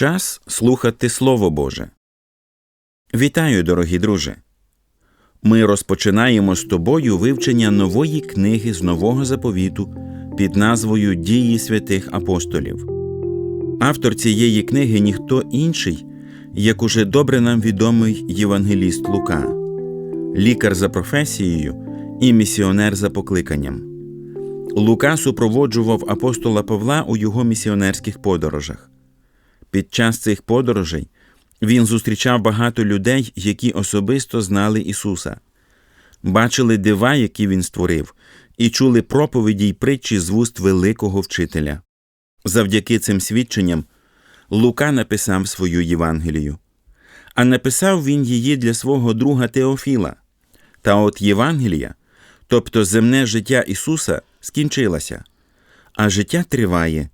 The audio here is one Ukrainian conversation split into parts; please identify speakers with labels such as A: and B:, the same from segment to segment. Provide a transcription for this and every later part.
A: Час слухати Слово Боже. Вітаю, дорогі друже. Ми розпочинаємо з тобою вивчення нової книги з нового заповіту під назвою Дії святих апостолів. Автор цієї книги ніхто інший, як уже добре нам відомий євангеліст Лука, лікар за професією і місіонер за покликанням. Лука супроводжував апостола Павла у його місіонерських подорожах. Під час цих подорожей він зустрічав багато людей, які особисто знали Ісуса, бачили дива, які Він створив, і чули проповіді й притчі з вуст великого вчителя. Завдяки цим свідченням Лука написав свою Євангелію, а написав він її для свого друга Теофіла. Та от Євангелія, тобто земне життя Ісуса, скінчилася, а життя триває,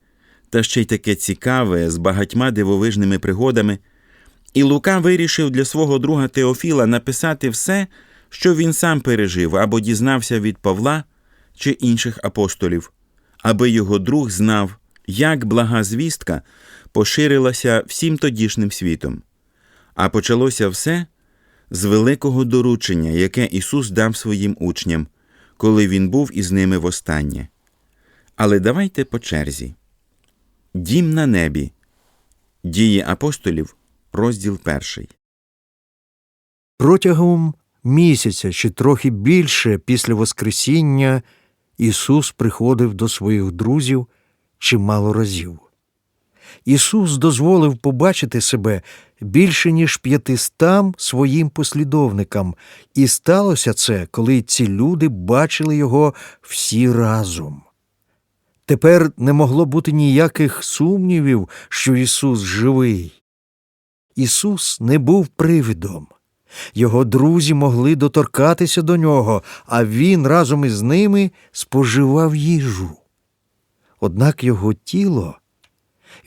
A: та ще й таке цікаве, з багатьма дивовижними пригодами. І Лука вирішив для свого друга Теофіла написати все, що він сам пережив або дізнався від Павла чи інших апостолів, аби його друг знав, як блага звістка поширилася всім тодішнім світом. А почалося все з великого доручення, яке Ісус дав своїм учням, коли Він був із ними востаннє. Але давайте по черзі. Дім на небі. Дії апостолів, розділ перший.
B: Протягом місяця чи трохи більше після Воскресіння Ісус приходив до своїх друзів чимало разів. Ісус дозволив побачити себе більше ніж п'ятистам своїм послідовникам, і сталося це, коли ці люди бачили його всі разом. Тепер не могло бути ніяких сумнівів, що Ісус живий. Ісус не був привидом. Його друзі могли доторкатися до нього, а він разом із ними споживав їжу. Однак його тіло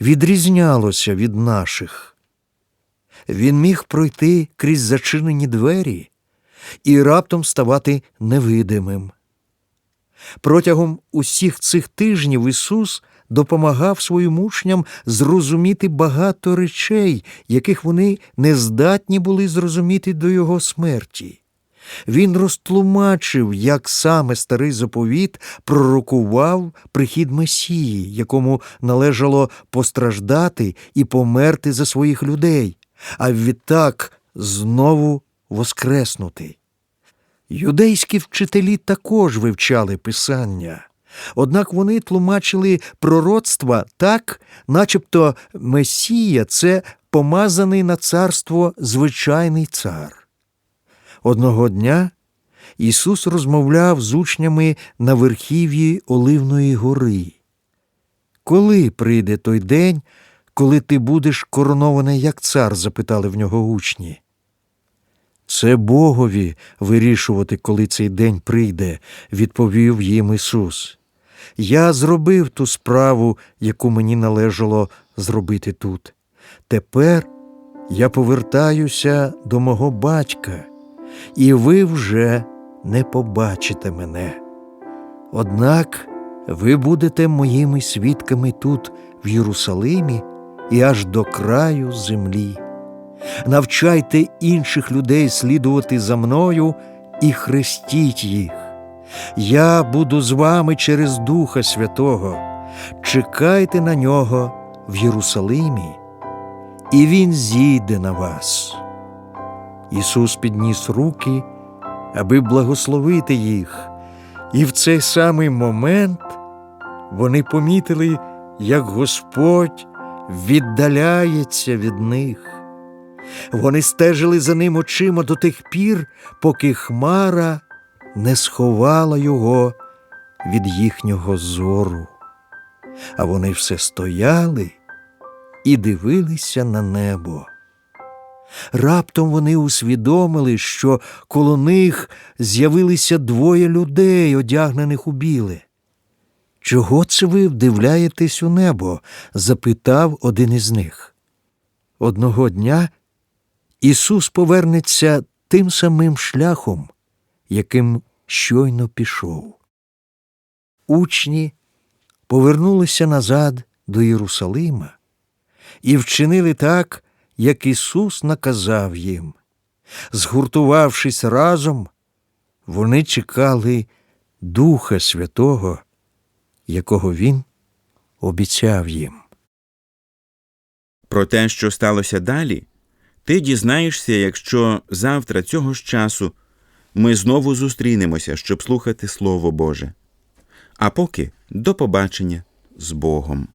B: відрізнялося від наших. Він міг пройти крізь зачинені двері і раптом ставати невидимим. Протягом усіх цих тижнів Ісус допомагав своїм учням зрозуміти багато речей, яких вони не здатні були зрозуміти до Його смерті. Він розтлумачив, як саме старий заповіт пророкував прихід Месії, якому належало постраждати і померти за своїх людей, а відтак знову воскреснути. Юдейські вчителі також вивчали Писання, однак вони тлумачили пророцтва так, начебто Месія це помазаний на царство звичайний цар. Одного дня Ісус розмовляв з учнями на верхів'ї Оливної гори. Коли прийде той день, коли ти будеш коронований як цар? запитали в нього учні. Це Богові вирішувати, коли цей день прийде, відповів їм Ісус. Я зробив ту справу, яку мені належало зробити тут. Тепер я повертаюся до мого батька, і ви вже не побачите мене. Однак ви будете моїми свідками тут, в Єрусалимі, і аж до краю землі навчайте інших людей слідувати за мною і хрестіть їх. Я буду з вами через Духа Святого. Чекайте на нього в Єрусалимі, і Він зійде на вас. Ісус підніс руки, аби благословити їх, і в цей самий момент вони помітили, як Господь віддаляється від них. Вони стежили за ним очима до тих пір, поки Хмара не сховала його від їхнього зору. А вони все стояли і дивилися на небо. Раптом вони усвідомили, що коло них з'явилися двоє людей, одягнених у біле. Чого це ви вдивляєтесь у небо? запитав один із них. Одного дня Ісус повернеться тим самим шляхом, яким щойно пішов. Учні повернулися назад до Єрусалима і вчинили так, як Ісус наказав їм. Згуртувавшись разом, вони чекали Духа Святого, якого Він обіцяв їм.
A: Про те, що сталося далі, ти дізнаєшся, якщо завтра цього ж часу ми знову зустрінемося, щоб слухати Слово Боже. А поки до побачення з Богом.